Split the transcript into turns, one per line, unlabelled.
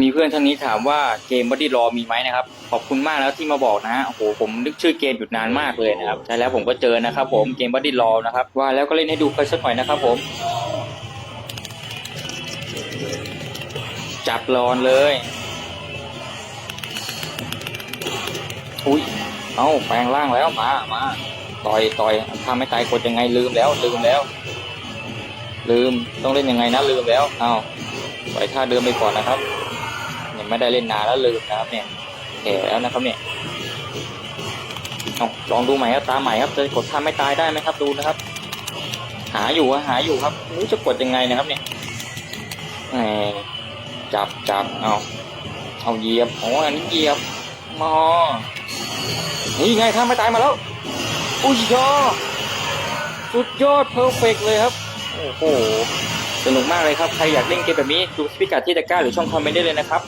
มีเพื่อนท่านนี้ถามว่าเกมบอดี้รอมีไหมนะครับ ขอบคุณมากแล้วที่มาบอกนะฮะโอ้โหผมนึกชื่อเกมอยู่นานมากเลยนะครับใช่แล้วผมก็เจอนะครับ ผมเกมบอดี้รอนะครับว่าแล้วก็เล่นให้ดูไปสักหน่อยนะครับ ผม จับรอนเลยอุ้ยเอาแปลงร่างแล้วมามาต่อยต่อยทำไม่ตายกดยังไงลืมแล้วลืมแล้ว ลืมต้องเล่นยังไงนะลืมแล้วเอาปล่อยท่าเดิมไปก่อนนะครับ ไม่ได้เล่นนานแล้วลืมนะครับ เนี่ยแก่แล้วนะครับเนี่ยลองดูใหม่ครับตาใหม่ครับจะกดท่าไม่ตายได้ไหมครับดูนะครับ หาอยู่อะหาอยู่ครับไม่รู้จะกดยังไงนะครับ เนี่ยจับจับเอาเอาเหยียบอ๋ออันนี้เหยียบมอนี่ไงท่าไม่ตายมาแล้วอุ้ยยอสุดยอดเพอร์เฟกเลยครับโอ้โหสนุกมากเลยครับ ใครอยากเล่นเกมแบบนี้ ดูพิกัดที่ตะกร้าหรือช่องคอมเมนต์ได้เลยนะครับ